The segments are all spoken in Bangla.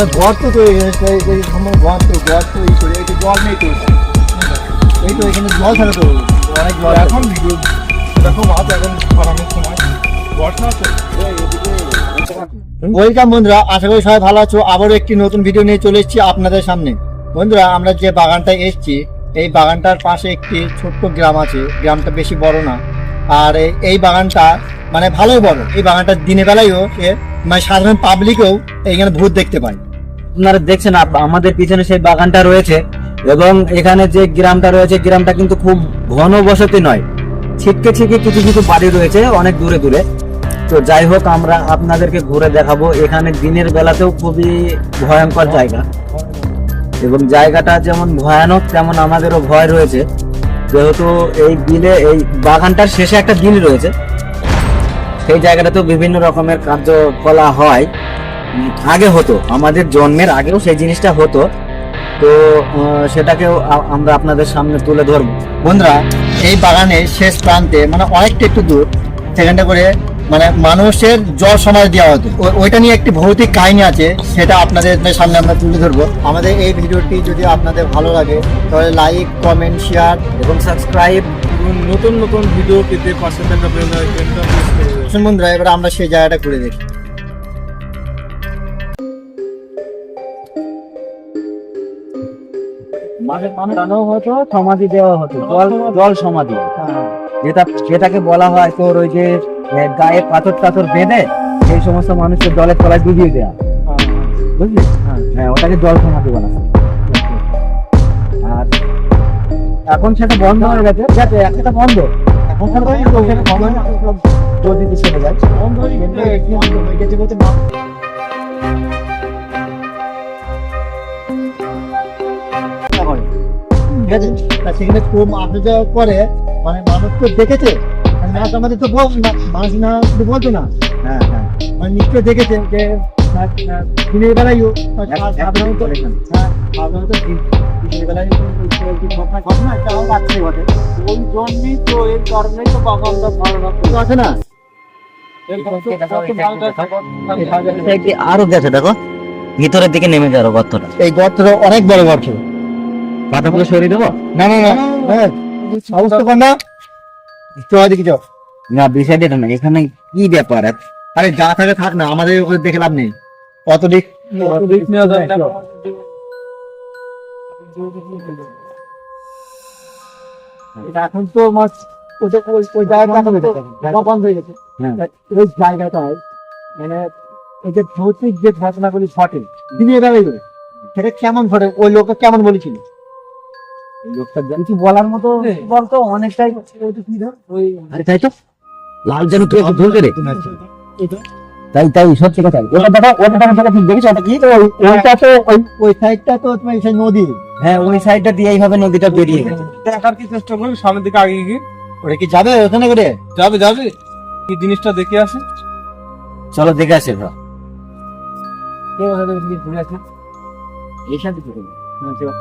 তোমরা গর্ত তো এই- এই- এই তোমরা গর্ত গর্ত এই করে এই তো জল নেই তো এই তো এখানে জল থাকে তো অনেক জল এখন ভিডিও দেখো মাছ এখন বানানোর সময়। বর্ষা তো ওয়েলকাম বন্ধুরা আশা করি সবাই ভালো আছো। আবারও একটি নতুন ভিডিও নিয়ে চলে এসেছি আপনাদের সামনে। বন্ধুরা আমরা যে বাগানটায় এসেছি এই বাগানটার পাশে একটি ছোট্ট গ্রাম আছে। গ্রামটা বেশি বড় না। আর এই- এই বাগানটা মানে ভালোই বড়। এই বাগানটা দিনের বেলায়ও মানে সাধারণ পাবলিকেও এইখানে ভূত দেখতে পায়। আপনারা দেখছেন আমাদের পিছনে সেই বাগানটা রয়েছে এবং এখানে যে গ্রামটা রয়েছে, গ্রামটা কিন্তু খুব ঘন বসতি নয়। ছিটকে ছিটকে কিছু কিছু বাড়ি রয়েছে, অনেক দূরে দূরে। তো যাই হোক, আমরা আপনাদেরকে ঘুরে দেখাবো। এখানে দিনের বেলাতেও খুবই ভয়ঙ্কর জায়গা। এবং জায়গাটা যেমন ভয়ানক, তেমন আমাদেরও ভয় রয়েছে। যেহেতু এই বিলে এই বাগানটার শেষে একটা বিল রয়েছে। সেই জায়গাটাতেও বিভিন্ন রকমের কার্যকলা হয়। আগে হতো আমাদের জন্মের আগেও সেই জিনিসটা হতো। তো সেটাকেও আমরা আপনাদের সামনে তুলে ধরব। বন্ধুরা এই বাগানের শেষ প্রান্তে মানে অনেকটা একটু দূর সেখানটা করে মানে মানুষের জল সমাজ দেওয়া হতো। ওইটা নিয়ে একটি ভৌতিক কাহিনী আছে সেটা আপনাদের সামনে আমরা তুলে ধরবো। আমাদের এই ভিডিওটি যদি আপনাদের ভালো লাগে তাহলে লাইক কমেন্ট শেয়ার এবং সাবস্ক্রাইব। এবং নতুন নতুন ভিডিও পেতে পাশে থাকা বেল আইকনটা প্রেস করে বন্ধুরা এবার আমরা সেই জায়গাটা করে দেখি। হতো সমাধি দেওয়া হতো জল জল সমাধি। যেটা যেটাকে বলা হয় তোর ওই যে গায়ে পাথর টাথর বেঁধে সেই সমস্ত মানুষকে জলের তলায় ডুবিয়ে দেওয়া বুঝলি? হ্যাঁ ওটাকে জল সমাধি বলা হয়। আর এখন সেটা বন্ধ হয়ে গেছে। যাতে একটা বন্ধ। এখন নদীতে চলে যায়। বন্ধ হয়ে গেছে, ঠিক আছে তা সেখানে কম আসা যাওয়া করে মানে মানুষ তো দেখেছে মানে মাছ আমাদের তো বল না মাছ না শুধু বলতো না হ্যাঁ হ্যাঁ মানে নিশ্চয় দেখেছে যে দিনের বেলায়ও সাধারণত হ্যাঁ সাধারণত দিনের বেলায় ঘটনা ঘটনা একটা বাচ্চা ঘটে ওই জন্যই তো এই কারণেই তো বাগানটা ভালো তো আছে না আরও গেছে দেখো ভিতরের দিকে নেমে যাও গর্তটা এই গর্তটা অনেক বড় গর্ত পাতাগুলো সরিয়ে দেবো না না না। অবস্থা কর না। তো ওদিকে যাও। না বিষয়টা এটা না এখানে কি ব্যাপার? আরে যা থাকে থাক না আমাদের ওখানে দেখে লাভ নেই। অত দিক রিস্ক নেওয়া যায় না। এটা এখন তো মাছ ওটা ওই জায়গাটা বন্ধ হয়ে গেছে হ্যাঁ। ওই জায়গাটায় মানে এই যে ভৌতিক যে ঘটনাগুলি ঘটে দিনের বেলায় করে সেটা কেমন ঘটে? ওই লোকটা কেমন বলেছিল? লোকটা কিছু বলার মতো বলতো অনেকটাই আরে তাই তো। লাল যেন তুই তাই তাই সত্যি কথা। ওটা দেখো ওটা দেখো ঠিক দেখেছ? ওটা কি? ওইটা তো ওই ওই সাইডটা তো সেই নদী। হ্যাঁ ওই সাইডটা দিয়ে এইভাবে নদীটা বেরিয়ে। গেছে দেখার কি চেষ্টা করবি সামনের দিকে আগে গিয়ে। ওটা কি যাবে ওখানে করে? যাবে যাবে। কি জিনিসটা দেখে আসে? চলো দেখে আসে ভাই কে ওখানে ঘুরে আসে? চলো। হ্যাঁ, চলো।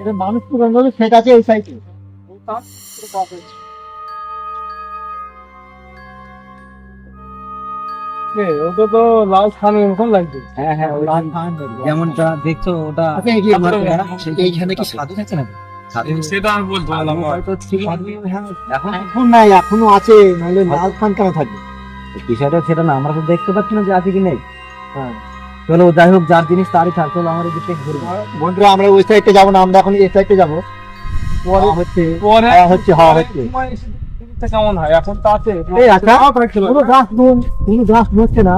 এটা মানুষ পুরান বলে সেটা আছে এই সাইডে ওটা তো লাল খানের মতন লাগছে হ্যাঁ হ্যাঁ যেমনটা দেখছ ওটা আচ্ছা, কি- এইখানে কি সাধু আছে না সেটা আমি বলতে পারলাম। না। হয়তো ছিল। এখন এখন নাই এখনও আছে নাহলে লাল খান কেন থাকবে? বিষয়টা সেটা না আমরা তো দেখতে পাচ্ছি না যে আছে কি নেই। হ্যাঁ। চলো যাই হোক যার জিনিস তারই থাক চলো আমার এদিকে ঘুরবো বন্ধুরা আমরা ওই সাইডে যাব না আমরা এখন এই সাইডে যাব। পরে হচ্ছে পরে হ্যাঁ, হচ্ছে, হ্যাঁ, হচ্ছে। কেমন হয়? এখন তো আছে। এই আচ্ছা কোনো গাছ নুন কোনো গাছ নড়ছে না।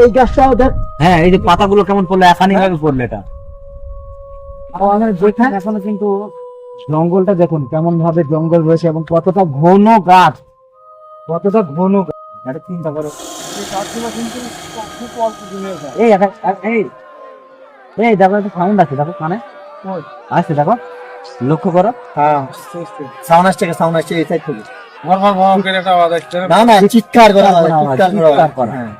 এই গাছটাও দেখ। হ্যাঁ এই যে পাতাগুলো কেমন পড়ল এখানে ভাবে পড়ল এটা। এখনও কিন্তু জঙ্গলটা দেখুন কেমন ভাবে জঙ্গল রয়েছে এবং কতটা ঘন গাছ কতটা ঘন এটা চিন্তা করো এই কিন্তু খুব অল্প দিনের এই এই। এই দেখো একটা সাউন্ড আছে দেখো কানে আসছে দেখো। লক্ষ্য করো। হ্যাঁ সাউন্ড আসছে। সাউন্ড আসছে এই সাইড থেকে। ভর ভর ভর করে একটা আওয়াজ আসছে। না? না না চিৎকার করা চিৎকার করা হয়, হয়। হ্যাঁ।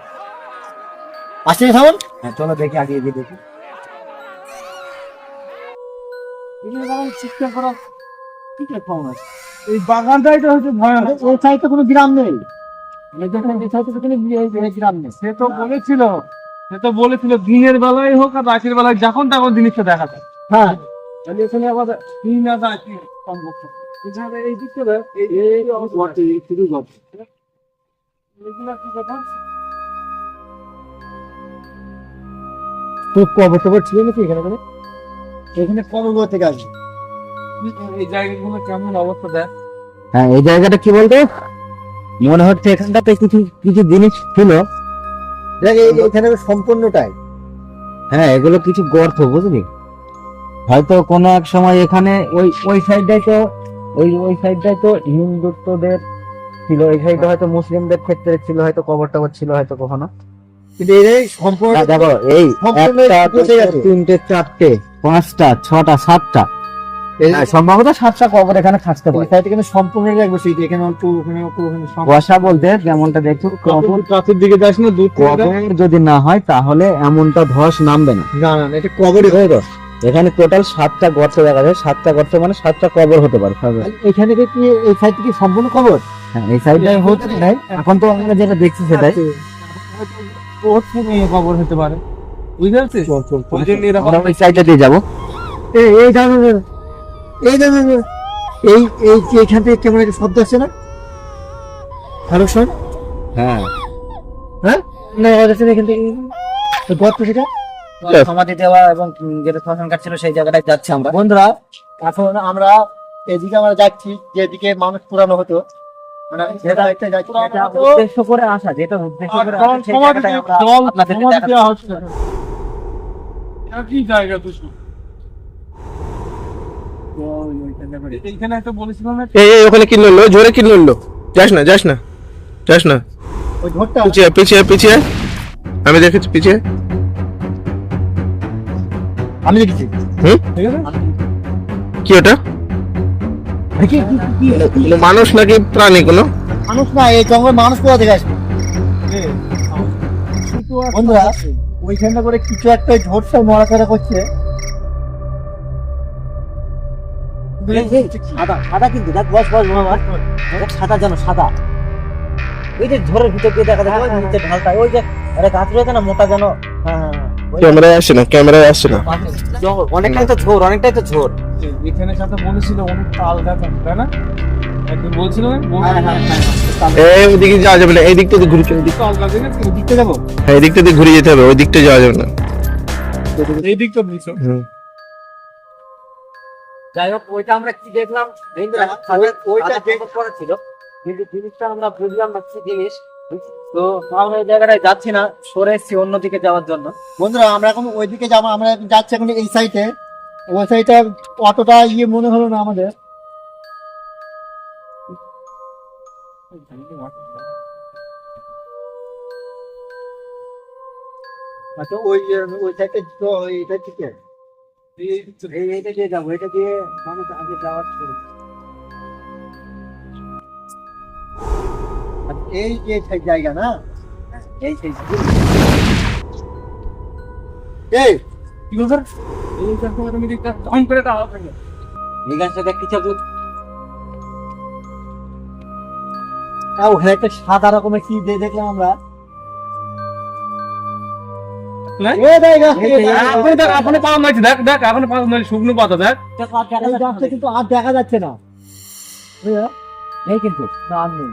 আসছে সাউন্ড হ্যাঁ চলো দেখি আগে এগিয়ে দেখি। চিৎকার করা। চিৎকার আছে? এই বাগানটাই তো হচ্ছে ভয়ানক। এই সাইডে কোনো গ্রাম নেই। সে তো বলেছিল সে তো বলেছিল দিনের বেলায় হোক আর রাতের বেলায় যখন তখন জিনিসটা দেখা যায়। হ্যাঁ। এখানে আমাদের দিন আর রাত সম্ভব? না। এই দিকটা দেখ, এই- এই শুধু গর্ত। এগুলো কি কথা? খুব কবর টবর ছিল নাকি এখানে থেকে আসবে। এই জায়গাগুলো কেমন অবস্থা দেখ? হ্যাঁ এই জায়গাটা কি বলতো? মনে হচ্ছে এখানটাতে কিছু কিছু জিনিস ছিল। এখানে সম্পূর্ণটাই। হ্যাঁ এগুলো কিছু গর্ত বুঝলি? হয়তো কোনো এক সময় এখানে ওই ওই সাইডটাই তো ওই ওই সাইডটাই তো হিন্দুত্বদের ছিল। এই সাইডে হয়তো মুসলিমদের ক্ষেত্রে ছিল হয়তো কবর টবর ছিল হয়তো কখনো। দেখো এই একটা তিনটে চারটে পাঁচটা ছটা সাতটা। সম্ভবত সাতটা কবর এখানে থাকতে এই পারে সাইডে কিন্তু সম্পূর্ণ দেখব এখানে অল্প ওখানে অল্প ওখানে কুয়াশা বলতে যেমনটা দেখছ কবর কাছের দিকে যাস না দূর কবর যদি না হয় তাহলে এমনটা ধস নামবে না। না না না, এটা কবরই? এখানে টোটাল সাতটা গর্ত দেখা যায়। সাতটা গর্ত মানে সাতটা কবর হতে পারে। এখানে কি এই সাইড কি সম্পূর্ণ কবর? হ্যাঁ এই সাইডে হচ্ছে নাই। এখন তো আমরা যেটা দেখছি সেটাই। থেকে খবর হতে পারে। বুঝতে পারছিস? ওই জন্য ওই দিয়ে যাব। এই এই দাঁড়া। এই। এই এই যে এখান থেকে কেমন একটা শব্দ আসছে না? হ্যালো শোন হ্যাঁ। হ্যাঁ? না আওয়াজ আসছে এখান থেকে। তো সেটা? সমাধি দেওয়া এবং যেটা শ্মশান কাট ছিল সেই জায়গাটায় যাচ্ছি আমরা। বন্ধুরা এখন আমরা এদিকে আমরা যাচ্ছি যেদিকে মানুষ পুরানো হতো। মানে উদ্দেশ্য করে আসা যেটা উদ্দেশ্য করে আসা সেই জায়গাটায় আমরা জায়গা দুশো এইখানে একটা বলেছিলাম না এই এই ওখানে কি লড়লো জোরে কি লড়লো যাস না যাস না যাস না। পিছিয়ে পিছিয়ে পিছিয়ে আমি দেখেছি পিছিয়ে আমি দেখেছি। হুম? কি ওটা? মানুষ নাকি প্রাণী কোনো? মানুষ না এই জঙ্গল মানুষ কোথা থেকে আসবে? বন্ধুরা ওইখানটা করে কিছু একটা ঝোরটা নড়াচড়া করছে। সাদা সাদা কিন্তু দেখ বস বস বাবা দেখ সাদা জানো সাদা। ওই যে ঝড়ের ভিতর দিয়ে দেখা যায় ওই নিচে ঢালটা ওই যে আরে গাছ রয়েছে না মোটা জানো হ্যাঁ হ্যাঁ, হ্যাঁ। ওই ক্যামেরায় আসছে না ক্যামেরায় আসছে না। অনেকটাই তো ঝোর অনেকটাই তো ঝোর। এখানে সাথে বলেছিল অনেক তাল গাছ তাই না? একদিন বলছিল হ্যাঁ হ্যাঁ হ্যাঁ। এই ওদিকে যাওয়া যাবে না এই দিকটা ঘুরে চল। দিক তাল গাছ দেখেছিস? যাব? হ্যাঁ এই দিকটা দিয়ে ঘুরে যেতে হবে ওই দিকটা যাওয়া যাবে না। এই দিকটা হুম। যাই হোক ওইটা আমরা কি দেখলাম? ওইটা ওইটা করা ছিল। কিন্তু জিনিসটা আমরা বুঝলাম না কি জিনিস? তো আমরা ওই জায়গাটায় যাচ্ছি না সরে এসছি অন্যদিকে যাওয়ার জন্য। বন্ধুরা আমরা এখন ওইদিকে যাব আমরা যাচ্ছি এখন এই সাইডে ওই সাইডে অতটা ইয়ে মনে হলো না আমাদের। আচ্ছা ওই ওই সাইডে ওই সাইড থেকে এই এইটা দিয়ে যাব এটা দিয়ে মানুষ আগে যাওয়ার ছিল। এই যে সাইড জায়গা না? এই সেই এই! কি বলছো? এই দেখো, তুমি দিকটা ঢং করে এই গাছটা দেখ কিছু আহ, ওখানে একটা সাদা রকমের কি দিয়ে দেখলাম আমরা? না? এ দেখ, এই গাছ এই থেকে- যে, এখনও দেখ, এখনও পাওয়া নাইছে, দেখ, দেখ, এখনও পাওয়া নাই, শুকনো পাতা, দেখ। কিন্তু আর দেখা যাচ্ছে না। এই কিন্তু না আর নেই।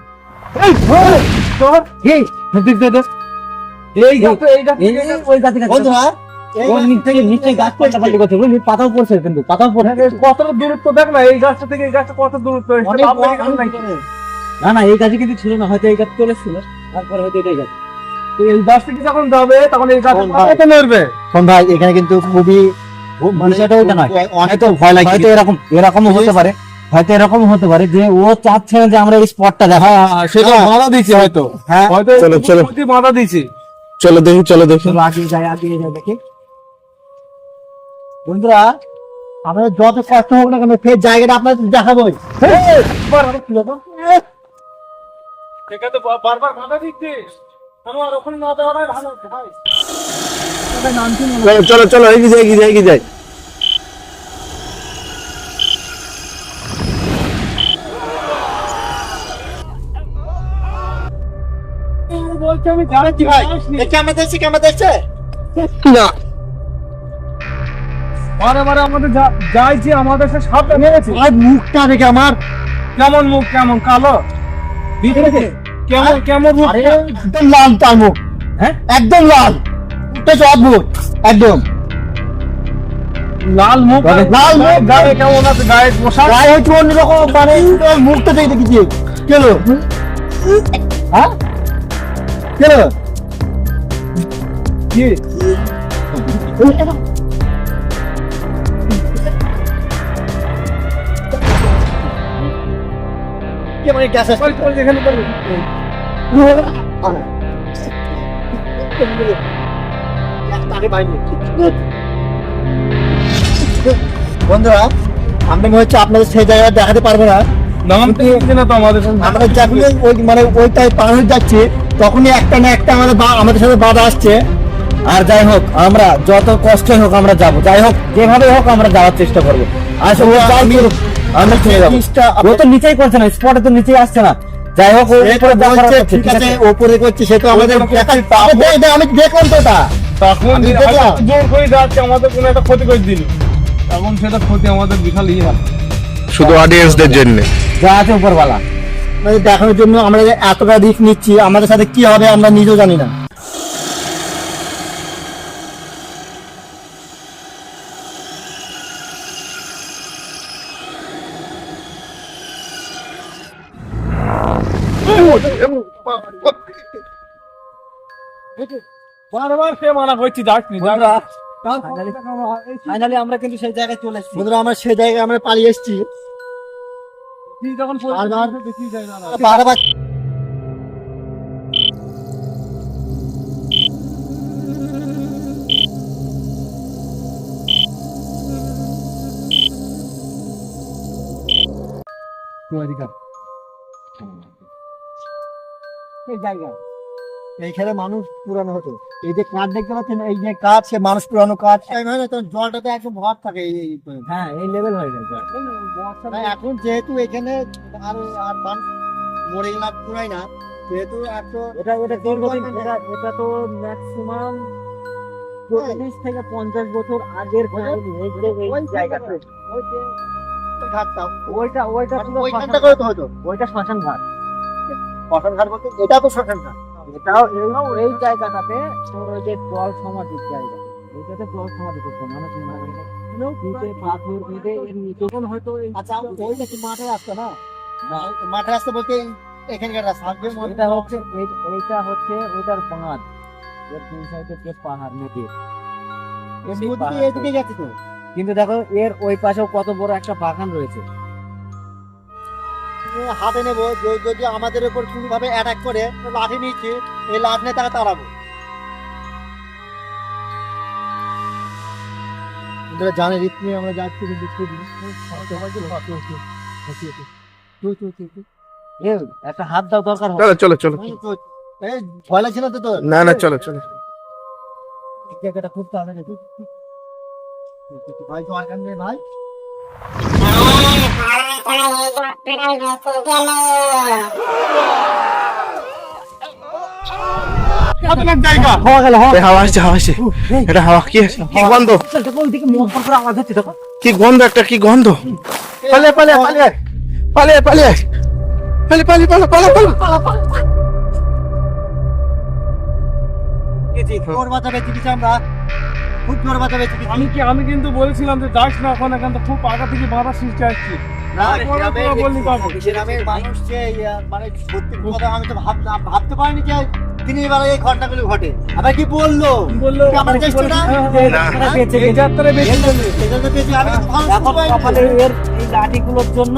বুঝলি পাতাও পড়ছে কিন্তু পাতাও পড়ছে। কতটা দূরত্ব দেখ না এই গাছটা থেকে এই গাছটা কত দূরত্ব। না না এই গাছে কিন্তু ছিল না হয়তো এই গাছ চলেছিল তারপরে হয়তো এটাই গাছ। এই গাছ থেকে যখন যাবে তখন এই গাছ কত নড়বে? শোন ভাই এখানে কিন্তু খুবই মানে বিষয়টা ওইটা নয়। অনেক ভয় লাগে। হয়তো এরকম এরকম হতে পারে। হয়তো এরকম হতে পারে যে ও চাচ্ছে না যে আমরা এই স্পটটা দেখা হ্যাঁ সেটা হ্যাঁ। বাধা দিচ্ছে হয়তো। হ্যাঁ। চলো, চলো। বাধা দিচ্ছে চলো দেখি চলো দেখি। চলো যাই আগিয়ে যাই দেখি। বন্ধুরা আমাদের যত কষ্ট হোক না কেন ফের জায়গাটা আপনাদের দেখাবোই। সেখানে বারবার বাধা দিচ্ছিস চলো চলো এগিয়ে যাই এগিয়ে যাই এগিয়ে যাই। আমাদের সে মুখটা দেখে আমার কেমন মুখ কেমন কালো? বিদেশে কেমন কেমন মুখ আরে একদম লাল তার মুখ। হ্যাঁ? একদম লাল। মুখটা অদ্ভুত। একদম। লাল মুখ? লাল মুখ। গায়ে কেমন আছে? গায়ে পোশাক গায়ে হচ্ছে অন্যরকম মানে মুখটা দেখে দেখেছি কেলো হ্যাঁ? কেলো কি? কে মানে গ্যাস এখানে বন্ধুরা আমি মনে হচ্ছে আপনাদের সেই জায়গায় দেখাতে পারব না। আমরা ওই মানে ওইটাই পার হয়ে যাচ্ছি তখনই একটা না একটা আমাদের সাথে বাধা আসছে। আর যাই হোক আমরা যত কষ্টই হোক আমরা যাব। যাই হোক যেভাবে হোক আমরা যাওয়ার চেষ্টা করব। আসলে আমি- করুক, যাব। ও তো নিচেই করছে না স্পটে তো নিচেই আসছে না। যাই হোক তো ঠিক আছে ওপরে করছে সে তো আমাদের আমি দেখলাম তো তখন। জোর করে যাচ্ছে আমাদের কোনো একটা ক্ষতি করে দিল। তখন সেটা ক্ষতি আমাদের বিশাল ইয়ে। শুধু অডিয়েন্সদের জন্য। যা আছে উপরওয়ালা। মানে দেখানোর জন্য আমরা এতটা রিস্ক নিচ্ছি আমাদের সাথে কি হবে আমরা নিজেও জানি না বারবার সে মানা করছি যাসনি বন্ধুরা, ফাইনালি আমরা কিন্তু সেই জায়গায় চলে এসেছি। বন্ধুরা আমরা সে জায়গায় আমরা পালিয়ে এসেছি। বারবার জায়গা। এইখানে মানুষ পুরানো হতো। এই যে কাঠ দেখতে পাচ্ছেন এই যে কাঠ সে মানুষ পুরানো কাঠ। এইভাবে তো জলটাতে একদম ভর থাকে এই হ্যাঁ এই লেভেল হয়ে গেছে। না, এখন যেহেতু এখানে আর আর মানুষ মরে গেলে পুরাই না যেহেতু এত এটা এটা তো ম্যাক্সিমাম চল্লিশ থেকে পঞ্চাশ বছর আগের ওইটা ওইটা। হতো। ওইটা শ্মশান ঘাট। শ্মশান ঘাট বলতে এটা তো শ্মশান ঘাট। এটাও এই এই জায়গাটাতে তোর ওই যে জল সমাধির জায়গা এইটাতে জল সমাধি করতো মানুষ নিচে পাথর বেঁধে এর নিচে হয়তো আচ্ছা ওইটা কি মাঠে রাস্তা না? মাঠে রাস্তা বলতে এখানকার রাস্তা এটা হচ্ছে এইটা হচ্ছে ওইটার বাঁধ এর দুই সাইডে যে পাহাড় নদীর এই নদীতে তো? কিন্তু দেখো এর ওই পাশেও কত বড় একটা বাগান রয়েছে। হাতে নেব যদি আমাদের উপর কোনো ভাবে অ্যাটাক করে তো লাঠি নিচ্ছি এই লাঠ নিয়ে তাকে তাড়াবো? জানে আমরা যাচ্ছি কিন্তু একটা হাত দাও দরকার চলো চলো চলো। এই ভয় লাগছে না তো তোর? না না চলো চলো। জায়গাটা খুব তাড়াতাড়ি। ভাই তো আর কান্দে ভাই। কি গন্ধ? কি একটা কি গন্ধ? পালিয়ে পালিয়ে পালিয়ে। পালিয়ে পালিয়ে। পালিয়ে পালা পালা পালা বাঁচাবে চিকিৎসা আমরা খুব জোর চিকিৎসা আমি কি আমি কিন্তু বলছিলাম যে যাস না এখান থেকে খুব আগা থেকে বাধা সৃষ্টি আসছে। না, ভাবতে পারিনি যে এই ঘটনাগুলো ঘটে। আবার কি বলল? বলল? আমার এই বেশি এই লাঠিগুলোর জন্য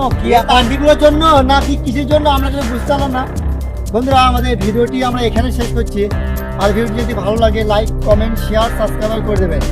জন্য না কিসের জন্য? আমরা বুঝতে পারলাম না। বন্ধুরা আমাদের ভিডিওটি আমরা এখানে শেষ করছি। আর ভিডিওটি যদি ভালো লাগে লাইক কমেন্ট শেয়ার সাবস্ক্রাইব করে দেবেন।